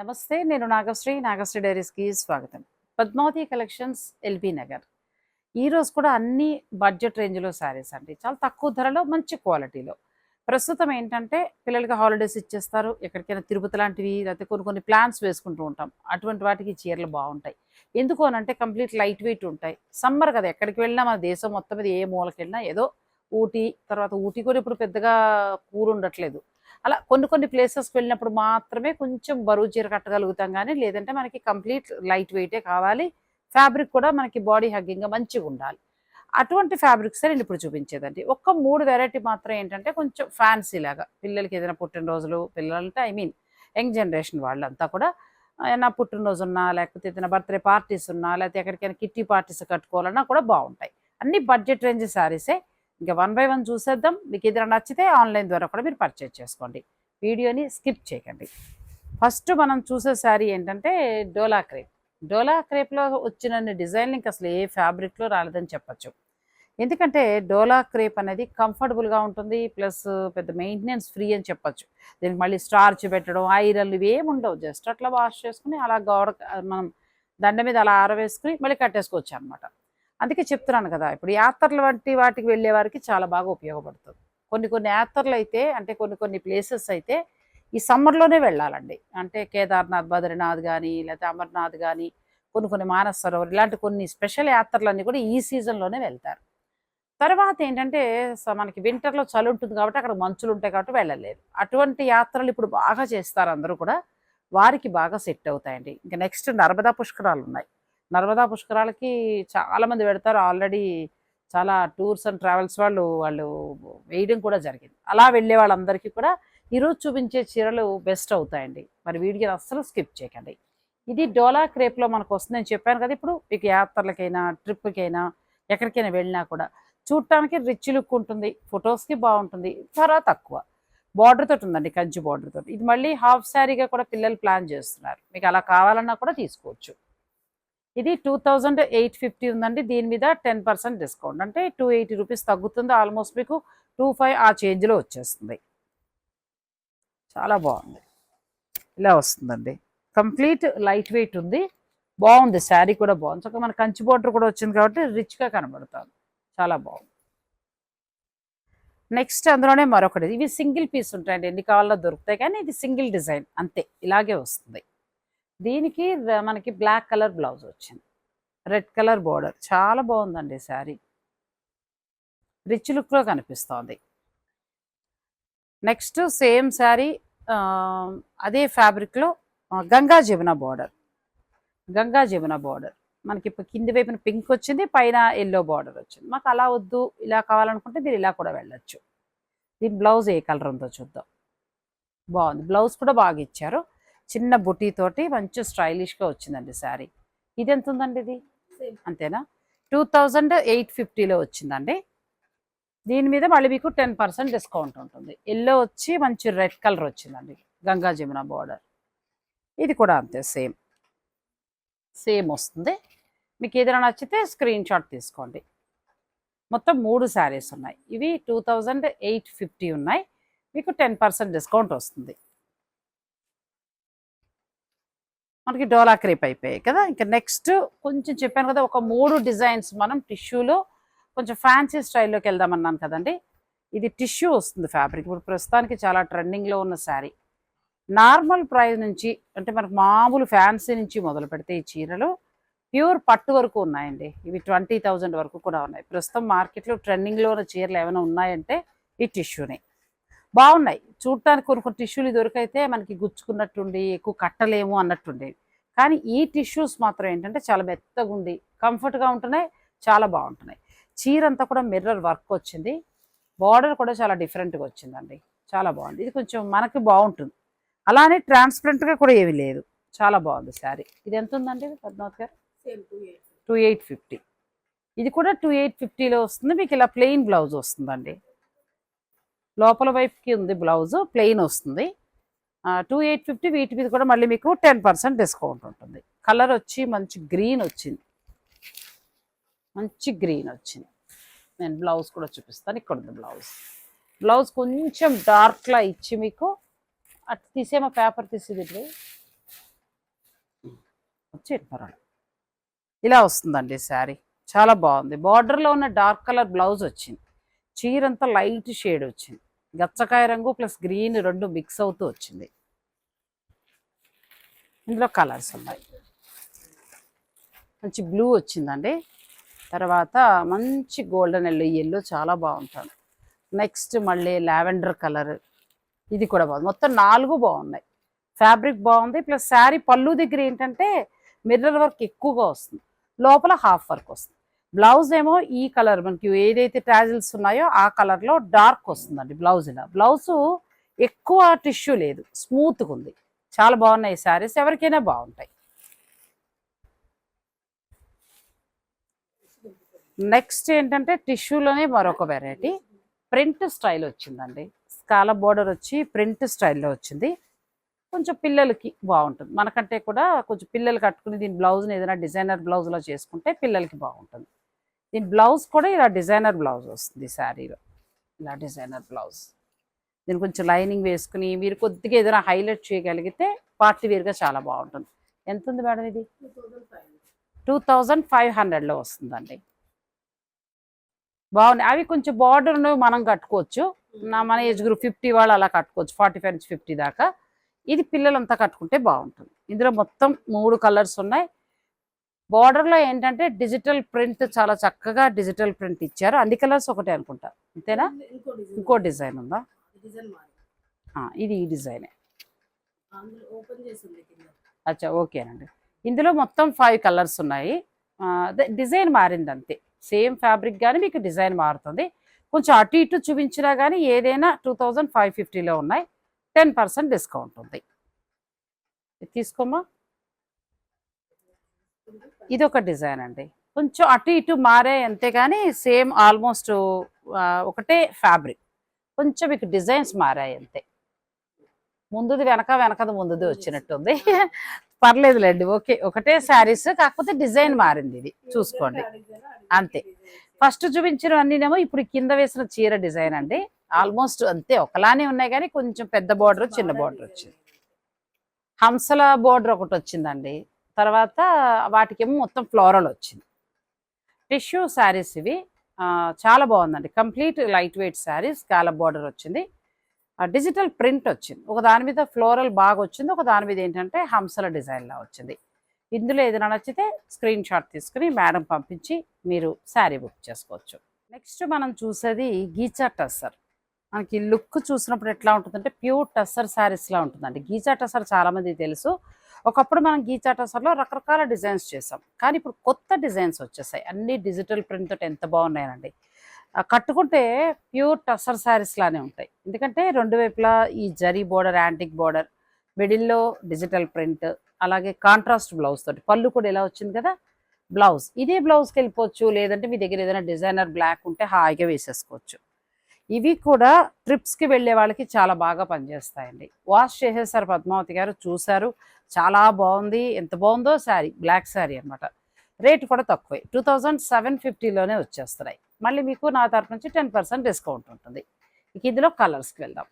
నమస్తే నేను నాగశ్రీ. నాగశ్రీ డైరీస్కి స్వాగతం. Padmavathi collections L B Nagar. ఈ రోజు కూడా అన్ని బడ్జెట్ రేంజ్లో శారీస్ అండి. చాలా తక్కువ ధరలో మంచి క్వాలిటీలో. ప్రస్తుతం ఏంటంటే పిల్లలకి హాలిడేస్ ఇచ్చేస్తారు. ఎక్కడికైనా తిరుపతి లాంటివి లేకపోతే కొన్ని కొన్ని ప్లాన్స్ వేసుకుంటూ ఉంటాం. అటువంటి వాటికి చీరలు బాగుంటాయి. ఎందుకు అనంటే అంటే కంప్లీట్ లైట్ వెయిట్ ఉంటాయి. సమ్మర్ కదా ఎక్కడికి వెళ్ళినా మన దేశం మొత్తం మీద ఏ మూలకి వెళ్ళినా ఏదో ఊటీ తర్వాత ఊటీ కూడా ఇప్పుడు పెద్దగా కూర ఉండట్లేదు అలా కొన్ని కొన్ని ప్లేసెస్కి వెళ్ళినప్పుడు మాత్రమే కొంచెం బరువు చీర కట్టగలుగుతాం కానీ లేదంటే మనకి కంప్లీట్ లైట్ వెయిటే కావాలి. ఫ్యాబ్రిక్ కూడా మనకి బాడీ హగ్గింగ్గా మంచిగా ఉండాలి. అటువంటి ఫ్యాబ్రిక్స్ నేను ఇప్పుడు చూపించేదండి. ఒక్క మూడు వెరైటీ మాత్రం ఏంటంటే కొంచెం ఫ్యాన్సీ లాగా. పిల్లలకి ఏదైనా పుట్టినరోజులు పిల్లలంటే ఐ మీన్ యంగ్ జనరేషన్ వాళ్ళంతా కూడా ఏదైనా పుట్టినరోజు ఉన్నా లేకపోతే ఏదైనా బర్త్డే పార్టీస్ ఉన్నా లేకపోతే ఎక్కడికైనా కిట్టి పార్టీస్ కట్టుకోవాలన్నా కూడా బాగుంటాయి. అన్ని బడ్జెట్ రేంజ్ శారీసే. ఇంకా వన్ బై వన్ చూసేద్దాం. మీకు ఏదైనా నచ్చితే ఆన్లైన్ ద్వారా కూడా మీరు పర్చేజ్ చేసుకోండి. వీడియోని స్కిప్ చేయకండి. ఫస్ట్ మనం చూసే శారీ ఏంటంటే డోలా క్రేప్. డోలా క్రేప్లో వచ్చిన డిజైన్ ఇంకా అసలు ఏ ఫ్యాబ్రిక్లో రాలేదని చెప్పచ్చు. ఎందుకంటే డోలా క్రేప్ అనేది కంఫర్టబుల్గా ఉంటుంది ప్లస్ పెద్ద మెయింటెనెన్స్ ఫ్రీ అని చెప్పచ్చు. దీనికి మళ్ళీ స్టార్చ్ పెట్టడం ఐరన్ ఇవి ఏమి ఉండవు. జస్ట్ అట్లా వాష్ చేసుకుని అలా గౌడ మనం దండ మీద అలా ఆరవేసుకుని మళ్ళీ కట్టేసుకోవచ్చు అనమాట అందుకే చెప్తున్నాను కదా ఇప్పుడు యాత్రలు వంటి వాటికి వెళ్ళే వారికి చాలా బాగా ఉపయోగపడుతుంది. కొన్ని కొన్ని యాత్రలు అయితే అంటే కొన్ని కొన్ని ప్లేసెస్ అయితే ఈ సమ్మర్లోనే వెళ్ళాలండి. అంటే కేదార్నాథ్ బద్రీనాథ్ కానీ లేకపోతే అమర్నాథ్ కానీ కొన్ని కొన్ని మానస్ సరోవర్ ఇలాంటి కొన్ని స్పెషల్ యాత్రలన్నీ కూడా ఈ సీజన్లోనే వెళ్తారు. తర్వాత ఏంటంటే స- మనకి వింటర్లో చలి ఉంటుంది కాబట్టి అక్కడ మంచులు ఉంటాయి కాబట్టి వెళ్ళలేదు. అటువంటి యాత్రలు ఇప్పుడు బాగా చేస్తారు అందరూ కూడా వారికి బాగా సెట్ అవుతాయండి. ఇంకా నెక్స్ట్ నర్మదా పుష్కరాలు ఉన్నాయి. నర్మదా పుష్కరాలకి చాలా మంది పెడతారు. ఆల్రెడీ చాలా టూర్స్ అండ్ ట్రావెల్స్ వాళ్ళు వాళ్ళు వేయడం కూడా జరిగింది. అలా వెళ్ళే వాళ్ళందరికీ కూడా ఈరోజు చూపించే చీరలు బెస్ట్ అవుతాయండి. మరి వీడియోని అస్సలు స్కిప్ చేయకండి. ఇది డోలా క్రేప్లో మనకు వస్తుందని చెప్పాను కదా ఇప్పుడు మీకు యాత్రలకైనా ట్రిప్కైనా ఎక్కడికైనా వెళ్ళినా కూడా చూడటానికి రిచ్ లుక్ ఉంటుంది ఫొటోస్కి బాగుంటుంది ధర తక్కువ. బార్డర్ తోటి ఉందండి కంచి బార్డర్ తోటి. ఇది మళ్ళీ హాఫ్ శారీగా కూడా పిల్లలు ప్లాన్ చేస్తున్నారు. మీకు అలా కావాలన్నా కూడా తీసుకోవచ్చు. ఇది టూ థౌజండ్ ఎయిట్ ఫిఫ్టీ ఉందండి. దీని మీద టెన్ పర్సెంట్ డిస్కౌంట్ అంటే టూ ఎయిటీ రూపీస్ తగ్గుతుంది. ఆల్మోస్ట్ మీకు టూ ఫైవ్ ఆ చేంజ్లో వచ్చేస్తుంది. చాలా బాగుంది. ఇలా వస్తుందండి. కంప్లీట్ లైట్ వెయిట్ ఉంది. బాగుంది. శారీ కూడా బాగుంది. చక్కగా మన కంచి బోర్డర్ కూడా వచ్చింది కాబట్టి రిచ్గా కనబడుతుంది. చాలా బాగుంది. నెక్స్ట్ అందులోనే మరొకటి. ఇవి సింగిల్ పీస్ ఉంటాయండి. ఎన్ని కావాలో దొరుకుతాయి. కానీ ఇది సింగిల్ డిజైన్ అంతే. ఇలాగే వస్తుంది. దీనికి మనకి బ్లాక్ కలర్ బ్లౌజ్ వచ్చింది. Red colour border. చాలా బాగుందండి శారీ. రిచ్ లుక్లో కనిపిస్తోంది. నెక్స్ట్ సేమ్ శారీ అదే ఫ్యాబ్రిక్లో గంగా జమున బార్డర్. గంగా జమున బార్డర్. మనకి ఇప్పుడు కింది వైపున పింక్ వచ్చింది పైన ఎల్లో బార్డర్ వచ్చింది. మాకు అలా వద్దు ఇలా కావాలనుకుంటే మీరు ఇలా కూడా వెళ్ళచ్చు. దీని బ్లౌజ్ ఏ కలర్ ఉందో చూద్దాం. బాగుంది. బ్లౌజ్ కూడా బాగా ఇచ్చారు. చిన్న బుటీ తోటి మంచి స్టైలిష్గా వచ్చిందండి శారీ. ఇది ఎంత ఉందండి ఇది అంతేనా? టూ థౌజండ్ ఎయిట్ ఫిఫ్టీలో వచ్చిందండి. దీని మీద మళ్ళీ మీకు టెన్ పర్సెంట్ డిస్కౌంట్ ఉంటుంది. ఎల్లో వచ్చి మంచి రెడ్ కలర్ వచ్చిందండి. గంగా జమున బార్డర్. ఇది కూడా అంతే సేమ్. సేమ్ వస్తుంది. మీకు ఏదైనా నచ్చితే స్క్రీన్ షాట్ తీసుకోండి. మొత్తం మూడు శారీస్ ఉన్నాయి. ఇవి టూ థౌజండ్ ఎయిట్ ఫిఫ్టీ ఉన్నాయి. మీకు టెన్ పర్సెంట్ డిస్కౌంట్ వస్తుంది. మనకి డోలా క్రేప్ అయిపోయాయి కదా. ఇంకా నెక్స్ట్ కొంచెం చెప్పాను కదా ఒక మూడు డిజైన్స్ మనం టిష్యూలో కొంచెం ఫ్యాన్సీ స్టైల్లోకి వెళ్దామన్నాను కదండి. ఇది టిష్యూ వస్తుంది ఫ్యాబ్రిక్. ఇప్పుడు ప్రస్తుతానికి చాలా ట్రెండింగ్లో ఉన్న శారీ. నార్మల్ ప్రైస్ నుంచి అంటే మనకు మామూలు ఫ్యాన్సీ నుంచి మొదలు పెడితే ఈ చీరలు ప్యూర్ పట్టు వరకు ఉన్నాయండి. ఇవి ట్వంటీ థౌజండ్ వరకు కూడా ఉన్నాయి. ప్రస్తుతం మార్కెట్లో ట్రెండింగ్లో ఉన్న చీరలు ఏమైనా ఉన్నాయంటే ఈ టిష్యూనే. బాగున్నాయి. చూడటానికి కొన్ని కొన్ని టిష్యూలు దొరికైతే మనకి గుచ్చుకున్నట్టుండి ఎక్కువ కట్టలేము అన్నట్టుండేవి. కానీ ఈ టిష్యూస్ మాత్రం ఏంటంటే చాలా మెత్తగా ఉండి కంఫర్ట్గా ఉంటున్నాయి చాలా బాగుంటున్నాయి. చీర అంతా కూడా మిర్రర్ వర్క్ వచ్చింది. బార్డర్ కూడా చాలా డిఫరెంట్గా వచ్చిందండి. చాలా బాగుంది. ఇది కొంచెం మనకి బాగుంటుంది. అలానే ట్రాన్స్పరెంట్గా కూడా ఏమీ లేదు. చాలా బాగుంది శారీ. ఇది ఎంత ఉందండి Padmavathi garu? Two eight fifty. ఇది కూడా టూ ఎయిట్ ఫిఫ్టీలో వస్తుంది. మీకు ఇలా ప్లెయిన్ బ్లౌజ్ వస్తుందండి. లోపల వైపుకి ఉంది బ్లౌజ్ ప్లెయిన్ వస్తుంది. టూ ఎయిట్ ఫిఫ్టీ వీటి మీద కూడా మళ్ళీ మీకు టెన్ పర్సెంట్ డిస్కౌంట్ ఉంటుంది. కలర్ వచ్చి మంచి గ్రీన్ వచ్చింది. మంచి గ్రీన్ వచ్చింది. నేను బ్లౌజ్ కూడా చూపిస్తాను. ఇక్కడ ఉంది బ్లౌజ్. బ్లౌజ్ కొంచెం డార్క్లా ఇచ్చి మీకు అటు తీసేమో పేపర్ తీసేది వచ్చి పర్వాలేదు ఇలా వస్తుందండి శారీ. చాలా బాగుంది. బార్డర్లో ఉన్న డార్క్ కలర్ బ్లౌజ్ వచ్చింది. చీర అంతా లైట్ షేడ్ వచ్చింది. గచ్చకాయ రంగు ప్లస్ గ్రీన్ రెండు మిక్స్ అవుతూ వచ్చింది. ఇందులో కలర్స్ ఉన్నాయి. మంచి బ్లూ వచ్చిందండి. తర్వాత మంచి గోల్డెన్ ఎల్లో ఎల్లో చాలా బాగుంటుంది నెక్స్ట్ మళ్ళీ లావెండర్ కలర్. ఇది కూడా బాగుంది. మొత్తం నాలుగు బాగున్నాయి. ఫ్యాబ్రిక్ బాగుంది. ప్లస్ శారీ పళ్ళు దగ్గర ఏంటంటే మిర్రర్ వర్క్ ఎక్కువగా వస్తుంది. లోపల హాఫ్ వర్క్ వస్తుంది. బ్లౌజ్ ఏమో ఈ కలర్ మనకి ఏదైతే ట్రాజిల్స్ ఉన్నాయో ఆ కలర్లో డార్క్ వస్తుందండి బ్లౌజ్ ఇలా. బ్లౌజు ఎక్కువ టిష్యూ లేదు స్మూత్గా ఉంది. చాలా బాగున్నాయి శారీస్ ఎవరికైనా బాగుంటాయి. నెక్స్ట్ ఏంటంటే టిష్యూలోనే మరొక వెరైటీ ప్రింట్ స్టైల్ వచ్చిందండి. స్కాల బోర్డర్ వచ్చి ప్రింట్ స్టైల్లో వచ్చింది. కొంచెం పిల్లలకి బాగుంటుంది. మనకంటే కూడా కొంచెం పిల్లలు కట్టుకుని దీని బ్లౌజ్ని ఏదైనా డిజైనర్ బ్లౌజ్లో చేసుకుంటే పిల్లలకి బాగుంటుంది. దీని బ్లౌజ్ కూడా ఇలా డిజైనర్ బ్లౌజ్ వస్తుంది శారీలో. ఇలా డిజైనర్ బ్లౌజ్. దీని కొంచెం లైనింగ్ వేసుకుని మీరు కొద్దిగా ఏదైనా హైలైట్ చేయగలిగితే పార్టీ వేర్గా చాలా బాగుంటుంది. ఎంత ఉంది మేడం ఇది? టూ థౌజండ్ ఫైవ్ హండ్రెడ్లో వస్తుందండి. బాగున్నాయి అవి కొంచెం బార్డర్ మనం కట్టుకోవచ్చు. నా మన ఏజ్ గ్రూప్ ఫిఫ్టీ వాళ్ళు అలా కట్టుకోవచ్చు. ఫార్టీ ఫైవ్ నుంచి ఫిఫ్టీ దాకా. ఇది పిల్లలంతా కట్టుకుంటే బాగుంటుంది. ఇందులో మొత్తం మూడు కలర్స్ ఉన్నాయి. బార్డర్లో ఏంటంటే డిజిటల్ ప్రింట్ చాలా చక్కగా డిజిటల్ ప్రింట్ ఇచ్చారు. అన్ని కలర్స్ ఒకటే అనుకుంటా. అంతేనా? ఇంకో డిజైన్ ఉందా ఇది ఈ డిజైనే అచ్చా ఓకేనండి ఇందులో మొత్తం ఫైవ్ కలర్స్ ఉన్నాయి. డిజైన్ మారింది అంతే సేమ్ ఫ్యాబ్రిక్ కానీ మీకు డిజైన్ మారుతుంది. కొంచెం అటు ఇటు చూపించినా కానీ ఏదైనా టూ థౌజండ్ ఫైవ్ ఫిఫ్టీలో ఉన్నాయి. టెన్ పర్సెంట్ డిస్కౌంట్ ఉంది. తీసుకోమా ఇది ఒక డిజైన్ అండి. కొంచెం అటు ఇటు మారే కానీ సేమ్ ఆల్మోస్ట్ ఒకటే ఫ్యాబ్రిక్. కొంచెం మీకు డిజైన్స్ మారాయి అంతే. ముందుది వెనక వెనకది ముందుది వచ్చినట్టుంది. పర్లేదులేండి ఓకే. ఒకటే శారీస్ కాకపోతే డిజైన్ మారింది ఇది. చూసుకోండి. అంతే. ఫస్ట్ చూపించిన అన్నీనేమో ఇప్పుడు కింద వేసిన చీర డిజైన్ అండి. ఆల్మోస్ట్ అంతే ఒకలానే ఉన్నాయి కానీ కొంచెం పెద్ద బార్డర్ చిన్న బార్డర్ వచ్చింది. హంసల బార్డర్ ఒకటి వచ్చిందండి. తర్వాత వాటికేమో మొత్తం ఫ్లోరల్ వచ్చింది. టిష్యూ శారీస్ ఇవి. చాలా బాగుందండి. Complete lightweight saris scallop border వచ్చింది డిజిటల్ ప్రింట్ వచ్చింది. ఒక దాని మీద ఫ్లోరల్ బాగా వచ్చింది. ఒక దాని మీద ఏంటంటే హంసల డిజైన్లా వచ్చింది. ఇందులో ఏదైనా నచ్చితే స్క్రీన్ షాట్ తీసుకుని మేడం పంపించి మీరు శారీ బుక్ చేసుకోవచ్చు. నెక్స్ట్ మనం చూసేది గీచా టస్సర్. మనకి లుక్ చూసినప్పుడు ఎట్లా ఉంటుందంటే ప్యూర్ టస్సర్ శారీస్లా ఉంటుందండి. గీచా టస్సర్ చాలామంది తెలుసు. ఒకప్పుడు మనం గీచా రకరకాల డిజైన్స్ చేసాం కానీ ఇప్పుడు కొత్త డిజైన్స్ వచ్చేసాయి. అన్ని డిజిటల్ ప్రింట్ తోటి ఎంత బాగున్నాయనండి. కట్టుకుంటే ప్యూర్ టసర్ శారీస్ లానే ఉంటాయి. ఎందుకంటే రెండు వైపులా ఈ జరీ బోర్డర్ యాంటిక్ బోర్డర్ మిడిల్లో డిజిటల్ ప్రింట్ అలాగే కాంట్రాస్ట్ బ్లౌజ్ తోటి. పళ్ళు కూడా ఇలా వచ్చింది కదా బ్లౌజ్. ఇదే బ్లౌజ్కి వెళ్ళిపోవచ్చు. లేదంటే మీ దగ్గర ఏదైనా డిజైనర్ బ్లాక్ ఉంటే హాయిగా వేసేసుకోవచ్చు. ఇవి కూడా ట్రిప్స్కి వెళ్ళే వాళ్ళకి చాలా బాగా పనిచేస్తాయండి. వాష్ చేసేసారు పద్మావతి గారు చూశారు. చాలా బాగుంది. ఎంత బాగుందో శారీ బ్లాక్ శారీ అన్నమాట. రేట్ కూడా తక్కువే. టూ థౌజండ్ సెవెన్ ఫిఫ్టీలోనే వచ్చేస్తున్నాయి. మళ్ళీ మీకు నా తరపు నుంచి టెన్ పర్సెంట్ డిస్కౌంట్ ఉంటుంది. ఇక ఇందులో కలర్స్కి వెళ్దాం.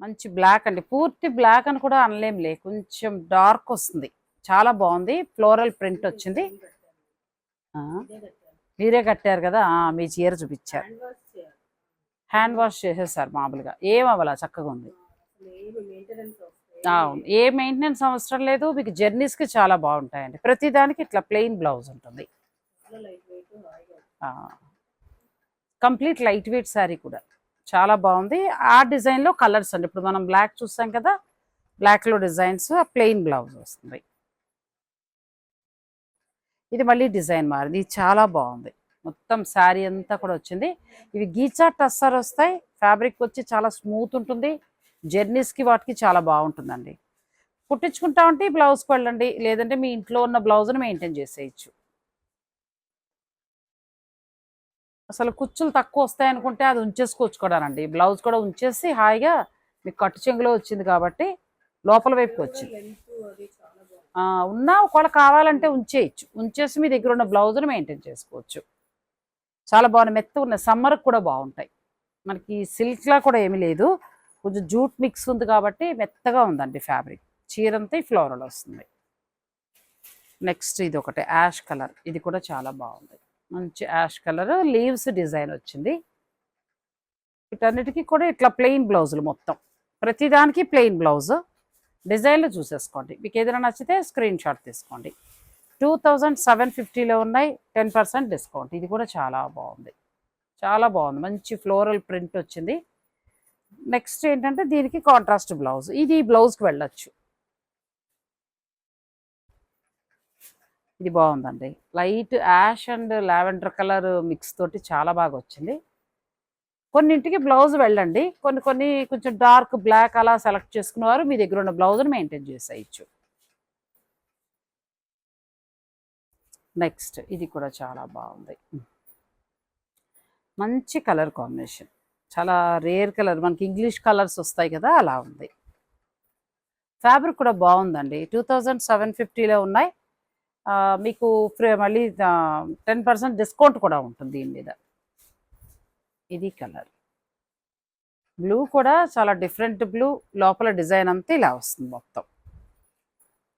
మంచి బ్లాక్ అండి. పూర్తి బ్లాక్ అని కూడా అనలేంలే కొంచెం డార్క్ వస్తుంది. చాలా బాగుంది. ఫ్లోరల్ ప్రింట్ వచ్చింది. మీరే కట్టారు కదా? మీ చీర చూపించారు. హ్యాండ్ వాష్ చేసేసారు మామూలుగా. ఏం అవ్వాల చక్కగా ఉంది. అవును. ఏ మెయింటెనెన్స్ అవసరం లేదు. మీకు జర్నీస్కి చాలా బాగుంటాయండి. ప్రతి దానికి ఇట్లా ప్లెయిన్ బ్లౌజ్ ఉంటుంది. కంప్లీట్ లైట్ వెయిట్ శారీ కూడా. చాలా బాగుంది. ఆ డిజైన్లో కలర్స్ అండి. ఇప్పుడు మనం బ్లాక్ చూస్తాం కదా? బ్లాక్లో డిజైన్స్ ప్లెయిన్ బ్లౌజ్ వస్తుంది. ఇది మళ్ళీ డిజైన్ మారింది. ఇది చాలా బాగుంది. మొత్తం శారీ అంతా కూడా వచ్చింది. ఇవి గీచా టస్సర్ వస్తాయి. ఫ్యాబ్రిక్ వచ్చి చాలా స్మూత్ ఉంటుంది. జర్నీస్కి వాటికి చాలా బాగుంటుందండి. కుట్టించుకుంటా ఉంటే ఈ బ్లౌజ్కి వెళ్ళండి. లేదంటే మీ ఇంట్లో ఉన్న బ్లౌజ్ని మెయింటైన్ చేసేయచ్చు. అసలు కుచ్చులు తక్కువ వస్తాయి అనుకుంటే అది ఉంచేసుకొచ్చుకోవడానండి బ్లౌజ్ కూడా ఉంచేసి హాయిగా మీకు కట్టు చెంగులో వచ్చింది కాబట్టి లోపల వైపుకి వచ్చింది. ఉన్నా ఒకవేళ కావాలంటే ఉంచేయచ్చు. ఉంచేసి మీ దగ్గర ఉన్న బ్లౌజ్ని మెయింటైన్ చేసుకోవచ్చు. చాలా బాగున్నాయి మెత్తగా ఉన్నాయి సమ్మర్కి కూడా బాగుంటాయి. మనకి సిల్క్లా కూడా ఏమీ లేదు. కొంచెం జూట్ మిక్స్ ఉంది కాబట్టి మెత్తగా ఉందండి ఫ్యాబ్రిక్ చీరంతా ఫ్లోరల్ వస్తుంది. నెక్స్ట్ ఇది ఒకటి యాష్ కలర్ ఇది కూడా చాలా బాగుంది. మంచి యాష్ కలర్ లీవ్స్ డిజైన్ వచ్చింది. వీటన్నిటికీ కూడా ఇట్లా ప్లెయిన్ బ్లౌజులు మొత్తం. ప్రతిదానికి ప్లెయిన్ బ్లౌజ్ డిజైన్లు చూసేసుకోండి. మీకు ఏదైనా నచ్చితే స్క్రీన్ షాట్ తీసుకోండి. టూ థౌజండ్ సెవెన్ ఫిఫ్టీలో ఉన్నాయి టెన్ పర్సెంట్ డిస్కౌంట్. ఇది కూడా చాలా బాగుంది. చాలా బాగుంది. మంచి ఫ్లోరల్ ప్రింట్ వచ్చింది. నెక్స్ట్ ఏంటంటే దీనికి కాంట్రాస్ట్ బ్లౌజ్ ఇది బ్లౌజ్కి వెళ్ళచ్చు. ఇది బాగుందండి. Light ash and lavender colour mix తోటి చాలా బాగా వచ్చింది. కొన్నింటికి బ్లౌజ్ వెళ్ళండి. కొన్ని కొన్ని కొంచెం డార్క్ బ్లాక్ అలా సెలెక్ట్ చేసుకునేవారు. మీ దగ్గర ఉన్న బ్లౌజ్ని మెయింటైన్ చేసేయచ్చు. నెక్స్ట్ ఇది కూడా చాలా బాగుంది. మంచి కలర్ కాంబినేషన్. చాలా రేర్ కలర్ మనకి ఇంగ్లీష్ కలర్స్ వస్తాయి కదా అలా ఉంది. ఫ్యాబ్రిక్ కూడా బాగుందండి. టూ థౌజండ్ సెవెన్ ఫిఫ్టీలో ఉన్నాయి. మీకు ఫ్రీ మళ్ళీ టెన్ పర్సెంట్ డిస్కౌంట్ కూడా ఉంటుంది దీని మీద. ఇది కలర్. బ్లూ కూడా చాలా డిఫరెంట్ బ్లూ లోపల డిజైన్ అంతా ఇలా వస్తుంది మొత్తం.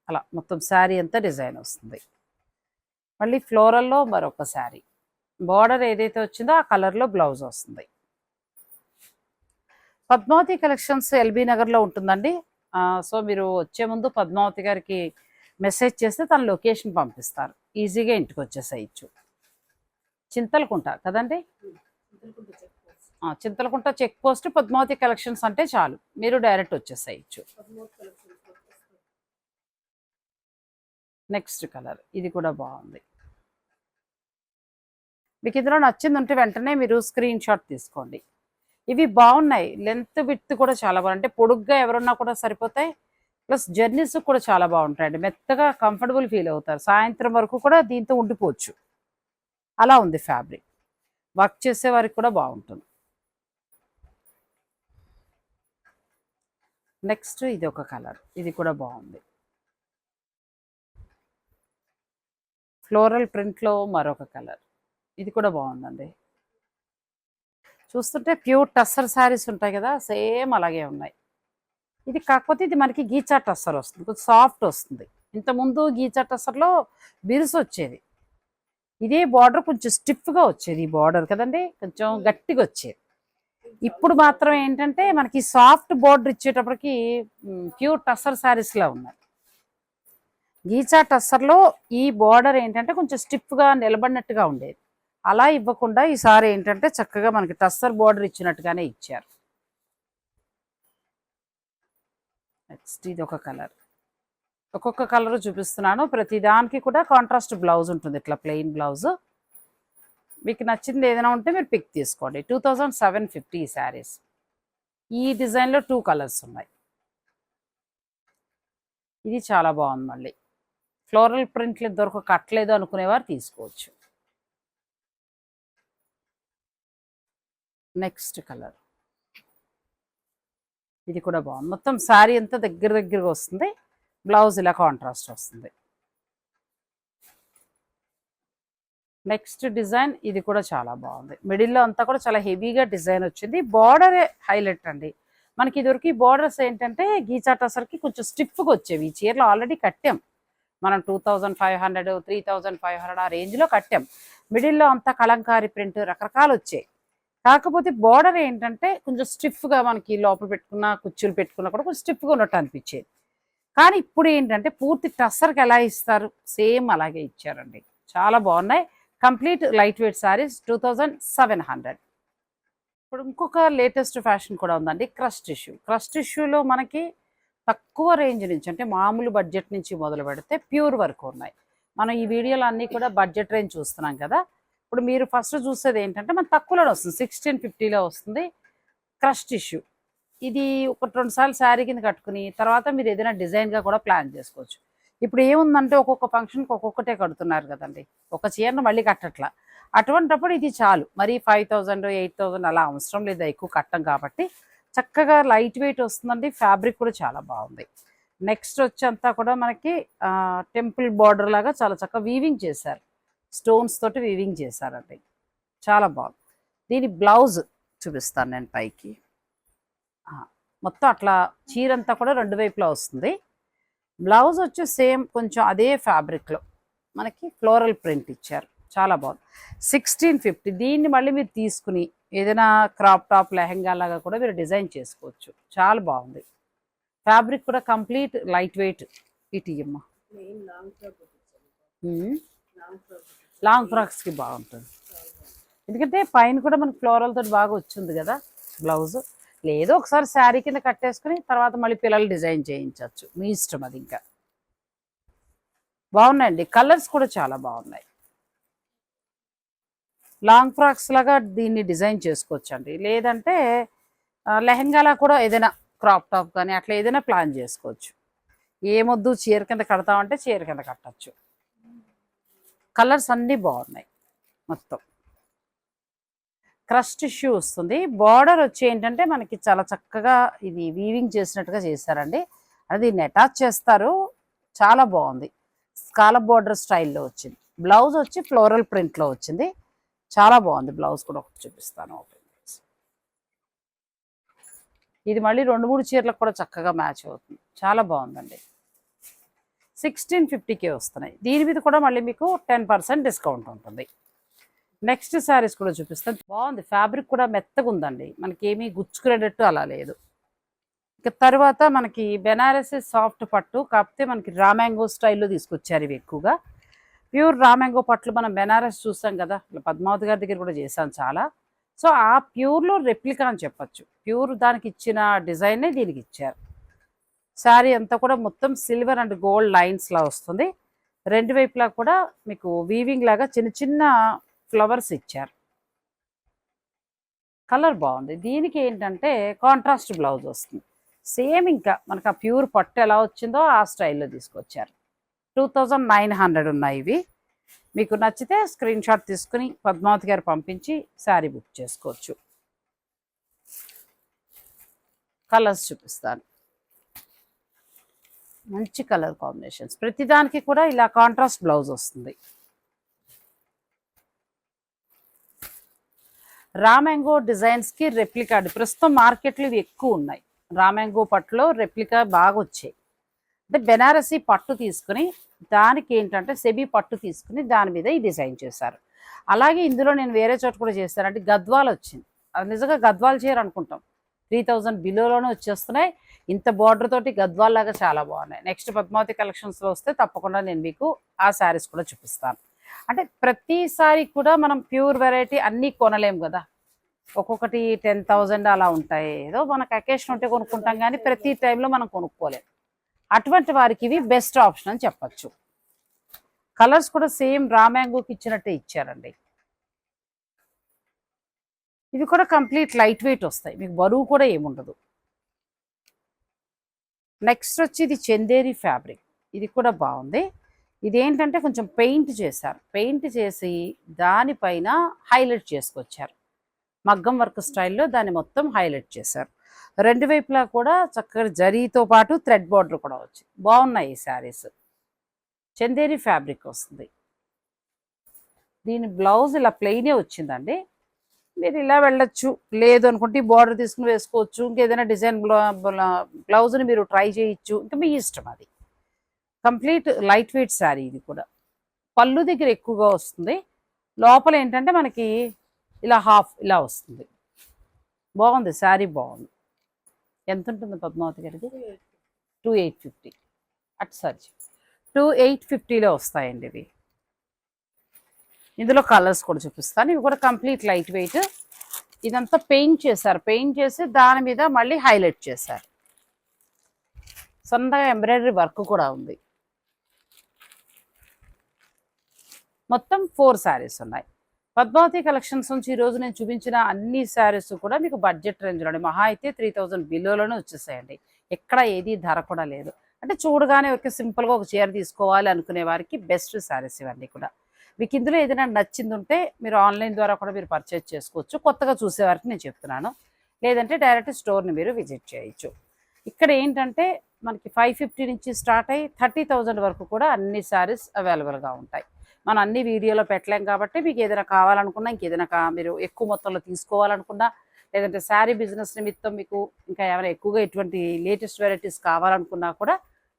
అలా మొత్తం శారీ అంతా డిజైన్ వస్తుంది. మళ్ళీ ఫ్లోరల్లో మరొక శారీ. బార్డర్ ఏదైతే వచ్చిందో ఆ కలర్లో బ్లౌజ్ వస్తుంది. పద్మావతి కలెక్షన్స్ ఎల్బీ నగర్లో ఉంటుందండి. సో మీరు వచ్చే ముందు పద్మావతి గారికి మెసేజ్ చేస్తే తన లొకేషన్ పంపిస్తారు. ఈజీగా ఇంటికి వచ్చేసేయచ్చు చింతలకుంట కదండి? Chintalakunta check post Padmavathi collections అంటే చాలు. మీరు డైరెక్ట్ వచ్చేసేయచ్చు నెక్స్ట్ కలర్. ఇది కూడా బాగుంది. మీకు ఇందులో నచ్చింది ఉంటే వెంటనే మీరు స్క్రీన్ షాట్ తీసుకోండి. ఇవి బాగున్నాయి. లెంత్ విత్ కూడా చాలా బాగుంది అంటే పొడుగ్గా ఎవరున్నా కూడా సరిపోతాయి. ప్లస్ జర్నీస్ కూడా చాలా బాగుంటాయండి. మెత్తగా కంఫర్టబుల్ ఫీల్ అవుతారు. సాయంత్రం వరకు కూడా దీంతో ఉండిపోవచ్చు. అలా ఉంది ఫ్యాబ్రిక్ వర్క్ చేసే వారికి కూడా బాగుంటుంది. నెక్స్ట్ ఇది ఒక కలర్ ఇది కూడా బాగుంది. ఫ్లోరల్ ప్రింట్లో మరొక కలర్ ఇది కూడా బాగుందండి. చూస్తుంటే ప్యూర్ టస్సర్ శారీస్ ఉంటాయి కదా సేమ్ అలాగే ఉన్నాయి. ఇది కాకపోతే ఇది మనకి గీచా టస్సర్ వస్తుంది కొంచెం సాఫ్ట్ వస్తుంది. ఇంతకుముందు గీచా టస్సర్లో బిరుసు వచ్చేది. ఇదే బార్డర్ కొంచెం స్టిఫ్గా వచ్చేది ఈ బార్డర్ కదండి కొంచెం గట్టిగా వచ్చేది. ఇప్పుడు మాత్రం ఏంటంటే మనకి సాఫ్ట్ బార్డర్ ఇచ్చేటప్పటికి ప్యూర్ టస్సర్ శారీస్లా ఉన్నాయి. గీచా టస్సర్లో ఈ బార్డర్ ఏంటంటే కొంచెం స్టిఫ్గా నిలబడినట్టుగా ఉండేది. అలా ఇవ్వకుండా ఈసారి ఏంటంటే చక్కగా మనకి టస్సర్ బార్డర్ ఇచ్చినట్టుగానే ఇచ్చారు. నెక్స్ట్ ఇది ఒక కలర్. ఒక్కొక్క కలర్ చూపిస్తున్నాను. ప్రతిదానికి కూడా కాంట్రాస్ట్ బ్లౌజ్ ఉంటుంది. ఇట్లా ప్లెయిన్ బ్లౌజ్ మీకు నచ్చింది ఏదైనా ఉంటే మీరు పిక్ తీసుకోండి. టూ థౌజండ్ సెవెన్ ఫిఫ్టీ ఈ శారీస్ ఈ డిజైన్లో టూ కలర్స్ ఉన్నాయి. ఇది చాలా బాగుంది మళ్ళీ. ఫ్లోరల్ ప్రింట్లు దొరక కట్టలేదు అనుకునేవారు తీసుకోవచ్చు. Next colour. ఇది కూడా బాగుంది. మొత్తం శారీ అంతా దగ్గర దగ్గరగా వస్తుంది. బ్లౌజ్ ఇలా కాంట్రాస్ట్ వస్తుంది. నెక్స్ట్ డిజైన్ ఇది కూడా చాలా బాగుంది. మిడిల్లో అంతా కూడా చాలా హెవీగా డిజైన్ వచ్చింది. బార్డర్ హైలైట్ అండి. మనకి ఇదివరకు బార్డర్స్ ఏంటంటే గీచాటసరికి కొంచెం స్టిఫ్గా వచ్చేవి. ఈ చీరలు ఆల్రెడీ కట్టాం. మనం two thousand five hundred three thousand five hundred ఆ రేంజ్లో కట్టాం. మిడిల్లో అంతా కలంకారీ ప్రింట్ రకరకాలు వచ్చాయి. కాకపోతే బార్డర్ ఏంటంటే కొంచెం స్టిఫ్గా మనకి లోపల పెట్టుకున్న కుర్చీలు పెట్టుకున్నా కూడా కొంచెం స్టిఫ్గా ఉన్నట్టు అనిపించేది. కానీ ఇప్పుడు ఏంటంటే పూర్తి టస్సర్కి ఎలా ఇస్తారు? సేమ్ అలాగే ఇచ్చారండి. చాలా బాగున్నాయి. Complete light weight sarees two thousand seven hundred. ఇప్పుడు ఇంకొక లేటెస్ట్ ఫ్యాషన్ కూడా ఉందండి క్రస్ట్ ఇష్యూ క్రస్ట్ ఇష్యూలో మనకి తక్కువ రేంజ్ నుంచి అంటే మామూలు బడ్జెట్ నుంచి మొదలు పెడితే ప్యూర్ వరకు ఉన్నాయి. మనం ఈ వీడియోలో అన్నీ కూడా బడ్జెట్ రేంజ్ చూస్తున్నాం కదా ఇప్పుడు మీరు ఫస్ట్ చూసేది ఏంటంటే మన తక్కువలో వస్తుంది. సిక్స్టీన్ ఫిఫ్టీలో వస్తుంది. క్రష్ ఇష్యూ ఇది ఒకటి రెండు సార్లు శారీ కింద కట్టుకుని తర్వాత మీరు ఏదైనా డిజైన్గా కూడా ప్లాన్ చేసుకోవచ్చు. ఇప్పుడు ఏముందంటే ఒక్కొక్క ఫంక్షన్కి ఒక్కొక్కటే కడుతున్నారు కదండి. ఒక చీరను మళ్ళీ కట్టట్లా. అటువంటప్పుడు ఇది చాలు. మరి ఫైవ్ థౌజండ్ ఎయిట్ థౌజండ్ అలా అవసరం లేదు. ఎక్కువ కట్టం కాబట్టి చక్కగా లైట్ వెయిట్ వస్తుందండి. ఫ్యాబ్రిక్ కూడా చాలా బాగుంది. నెక్స్ట్ వచ్చేంతా కూడా మనకి టెంపుల్ బార్డర్ లాగా చాలా చక్కగా వీవింగ్ చేశారు. స్టోన్స్ తోటి వీవింగ్ చేశారండి. చాలా బాగుంది. దీని బ్లౌజ్ చూపిస్తాను నేను పైకి. మొత్తం అట్లా చీర అంతా కూడా రెండు వైపులా వస్తుంది. బ్లౌజ్ వచ్చి సేమ్ కొంచెం అదే ఫ్యాబ్రిక్లో మనకి ఫ్లోరల్ ప్రింట్ ఇచ్చారు. చాలా బాగుంది. సిక్స్టీన్ ఫిఫ్టీ దీన్ని మళ్ళీ మీరు తీసుకుని ఏదైనా క్రాప్ టాప్ లెహంగా లాగా కూడా మీరు డిజైన్ చేసుకోవచ్చు. చాలా బాగుంది. ఫ్యాబ్రిక్ కూడా కంప్లీట్ లైట్ వెయిట్ ఇటు ఇయ్యమ్మా. మెయిన్ లాంగ్ ఫ్రాక్స్కి బాగుంటుంది. ఎందుకంటే పైన కూడా మనకి ఫ్లోరల్ తోటి బాగా వచ్చింది కదా బ్లౌజ్. లేదు ఒకసారి శారీ కింద కట్టేసుకుని తర్వాత మళ్ళీ పిల్లలు డిజైన్ చేయించవచ్చు మీ ఇష్టం అది ఇంకా. బాగున్నాయండి. కలర్స్ కూడా చాలా బాగున్నాయి. లాంగ్ ఫ్రాక్స్ లాగా దీన్ని డిజైన్ చేసుకోవచ్చు అండి లేదంటే లెహంగాలా కూడా ఏదైనా క్రాప్ టాప్ కానీ అట్లా ఏదైనా ప్లాన్ చేసుకోవచ్చు. ఏమొద్దు చీర కింద కడతామంటే చీర కింద కట్టచ్చు. కలర్స్ అన్నీ బాగున్నాయి మొత్తం. క్రస్ట్ ఇష్యూ వస్తుంది. బార్డర్ వచ్చి ఏంటంటే మనకి చాలా చక్కగా ఇది వీవింగ్ చేసినట్టుగా చేశారండి అది అటాచ్ చేస్తారు. చాలా బాగుంది. స్కాలప్ బార్డర్ స్టైల్లో వచ్చింది. బ్లౌజ్ వచ్చి ఫ్లోరల్ ప్రింట్లో వచ్చింది. చాలా బాగుంది. బ్లౌజ్ కూడా ఒకటి చూపిస్తాను. ఇది మళ్ళీ రెండు మూడు చీరలకు కూడా చక్కగా మ్యాచ్ అవుతుంది. చాలా బాగుందండి. సిక్స్టీన్ ఫిఫ్టీకే వస్తున్నాయి. దీని మీద కూడా మళ్ళీ మీకు టెన్ పర్సెంట్ డిస్కౌంట్ ఉంటుంది. నెక్స్ట్ శారీస్ కూడా చూపిస్తాను. బాగుంది. ఫ్యాబ్రిక్ కూడా మెత్తగా ఉందండి. మనకి గుచ్చుకునేటట్టు అలా లేదు. ఇక తర్వాత మనకి బెనారస్ సాఫ్ట్ పట్టు కాకపోతే మనకి రామ్యాంగో స్టైల్లో తీసుకొచ్చారు ఇవి ఎక్కువగా. ప్యూర్ రామ్యాంగో పట్లు మనం బెనారస్ చూసాం కదా. పద్మావతి గారి దగ్గర కూడా చేశాం చాలా. సో ఆ ప్యూర్లో రెప్లికా అని చెప్పచ్చు. ప్యూర్ దానికి ఇచ్చిన డిజైనే దీనికి ఇచ్చారు. శారీ అంతా కూడా మొత్తం సిల్వర్ అండ్ గోల్డ్ లైన్స్లా వస్తుంది. రెండు వైపులా కూడా మీకు వీవింగ్ లాగా చిన్న చిన్న ఫ్లవర్స్ ఇచ్చారు. కలర్ బాగుంది. దీనికి ఏంటంటే కాంట్రాస్ట్ బ్లౌజ్ వస్తుంది. సేమ్ ఇంకా మనకు ఆ ప్యూర్ పట్టు ఎలా వచ్చిందో ఆ స్టైల్లో తీసుకొచ్చారు. టూ థౌజండ్ నైన్ హండ్రెడ్ ఉన్నాయి ఇవి. మీకు నచ్చితే స్క్రీన్ షాట్ తీసుకుని పద్మావతి గారు పంపించి శారీ బుక్ చేసుకోవచ్చు. కలర్స్ చూపిస్తాను. మంచి కలర్ కాంబినేషన్స్. ప్రతిదానికి కూడా ఇలా కాంట్రాస్ట్ బ్లౌజ్ వస్తుంది. రామ్యాంగో డిజైన్స్కి రెప్లికా ప్రస్తుతం మార్కెట్లు ఇవి ఎక్కువ ఉన్నాయి. రామ్యాంగో పట్టులో రెప్లికా బాగా వచ్చాయి. అంటే బెనారసీ పట్టు తీసుకుని దానికి ఏంటంటే సెబీ పట్టు తీసుకుని దాని మీద ఈ డిజైన్ చేశారు. అలాగే ఇందులో నేను వేరే చోట కూడా చేశాను. అంటే గద్వాల్ వచ్చింది. అది నిజంగా గద్వాల్ చీర అనుకుంటాం. త్రీ థౌజండ్ బిలోలోనే వచ్చేస్తున్నాయి. ఇంత బార్డర్ తోటి గద్వాల్ లాగా చాలా బాగున్నాయి. నెక్స్ట్ పద్మావతి కలెక్షన్స్లో వస్తే తప్పకుండా నేను మీకు ఆ శారీస్ కూడా చూపిస్తాను. అంటే ప్రతిసారి కూడా మనం ప్యూర్ వెరైటీ అన్నీ కొనలేము కదా. ఒక్కొక్కటి టెన్ థౌజండ్ అలా ఉంటాయి. ఏదో మనకు అకేషన్ ఉంటే కొనుక్కుంటాం కానీ ప్రతి టైంలో మనం కొనుక్కోలేము. అటువంటి వారికి ఇవి బెస్ట్ ఆప్షన్ అని చెప్పచ్చు. కలర్స్ కూడా సేమ్ రామ్యాంగోకి ఇచ్చినట్టే ఇచ్చారండి. ఇవి కూడా కంప్లీట్ లైట్ వెయిట్ వస్తాయి. మీకు బరువు కూడా ఏముండదు. నెక్స్ట్ వచ్చి ఇది చందేరి ఫ్యాబ్రిక్ ఇది కూడా బాగుంది. ఇది ఏంటంటే కొంచెం పెయింట్ చేశారు. పెయింట్ చేసి దానిపైన హైలైట్ చేసుకొచ్చారు. మగ్గం వర్క్ స్టైల్లో దాన్ని మొత్తం హైలైట్ చేశారు. రెండు వైపులా కూడా చక్కగా జరీతో పాటు థ్రెడ్ బార్డర్ కూడా వచ్చింది బాగున్నాయి ఈ శారీస్ చందేరి ఫ్యాబ్రిక్ వస్తుంది. దీని బ్లౌజ్ ఇలా ప్లెయినే వచ్చిందండి. మీరు ఇలా వెళ్ళొచ్చు. లేదు అనుకుంటే బార్డర్ తీసుకుని వేసుకోవచ్చు. ఇంకేదైనా డిజైన్ బ్లౌజ్ని మీరు ట్రై చేయొచ్చు. ఇంకా మీ ఇష్టం అది. కంప్లీట్ లైట్ వెయిట్ శారీ ఇది కూడా. పళ్ళు దగ్గర ఎక్కువగా వస్తుంది. లోపల ఏంటంటే మనకి ఇలా హాఫ్ ఇలా వస్తుంది. బాగుంది. శారీ బాగుంది. ఎంత ఉంటుంది పద్మావతి గారికి టూ ఎయిట్ ఫిఫ్టీ అటు సరి టూ ఎయిట్ ఫిఫ్టీలో వస్తాయండి ఇవి. ఇందులో కలర్స్ కూడా చూపిస్తాను. ఇవి కూడా కంప్లీట్ లైట్ వెయిట్. ఇదంతా పెయింట్ చేశారు. పెయింట్ చేసి దాని మీద మళ్ళీ హైలైట్ చేశారు. సొంతగా ఎంబ్రాయిడరీ వర్క్ కూడా ఉంది. మొత్తం ఫోర్ శారీస్ ఉన్నాయి. పద్మావతి కలెక్షన్స్ నుంచి ఈరోజు నేను చూపించిన అన్ని శారీస్ కూడా మీకు బడ్జెట్ రేంజ్లోనే మహా అయితే త్రీ థౌజండ్ బిలోలోనే వచ్చేసాయండి. ఎక్కడ ఏది ధర కూడా లేదు. అంటే చూడగానే ఒక సింపుల్గా ఒక చీర తీసుకోవాలి అనుకునే వారికి బెస్ట్ శారీస్ ఇవన్నీ కూడా. మీకు ఇందులో ఏదైనా నచ్చింది ఉంటే మీరు ఆన్లైన్ ద్వారా కూడా మీరు పర్చేజ్ చేసుకోవచ్చు. కొత్తగా చూసేవారికి నేను చెప్తున్నాను. లేదంటే డైరెక్ట్ స్టోర్ని మీరు విజిట్ చేయొచ్చు. ఇక్కడ ఏంటంటే మనకి ఫైవ్ ఫిఫ్టీ నుంచి స్టార్ట్ అయ్యి థర్టీ థౌజండ్ వరకు కూడా అన్ని శారీస్ అవైలబుల్గా ఉంటాయి. మనం అన్ని వీడియోలో పెట్టలేం కాబట్టి మీకు ఏదైనా కావాలనుకున్నా ఇంకేదైనా మీరు ఎక్కువ మొత్తంలో తీసుకోవాలనుకున్నా లేదంటే శారీ బిజినెస్ నిమిత్తం మీకు ఇంకా ఏమైనా ఎక్కువగా ఎటువంటి లేటెస్ట్ వెరైటీస్ కావాలనుకున్నా కూడా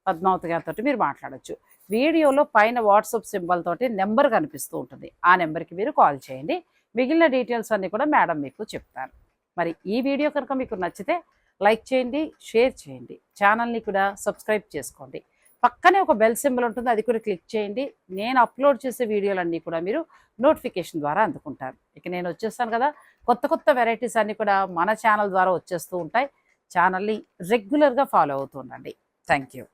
పద్మావతి గారితో మీరు మాట్లాడచ్చు. వీడియోలో పైన వాట్సాప్ సింబల్ తోటి నెంబర్ కనిపిస్తూ ఉంటుంది. ఆ నెంబర్కి మీరు కాల్ చేయండి. మిగిలిన డీటెయిల్స్ అన్నీ కూడా మేడం మీకు చెప్తాను మరి ఈ వీడియో కనుక మీకు నచ్చితే లైక్ చేయండి షేర్ చేయండి. ఛానల్ని కూడా సబ్స్క్రైబ్ చేసుకోండి. పక్కనే ఒక బెల్ సింబల్ ఉంటుంది అది కూడా క్లిక్ చేయండి. నేను అప్లోడ్ చేసే వీడియోలన్నీ కూడా మీరు నోటిఫికేషన్ ద్వారా అందుకుంటారు. ఇక నేను వచ్చేస్తాను కదా కొత్త కొత్త వెరైటీస్ అన్నీ కూడా మన ఛానల్ ద్వారా వచ్చేస్తూ ఉంటాయి. ఛానల్ని రెగ్యులర్గా ఫాలో అవుతూ ఉండండి. Thank you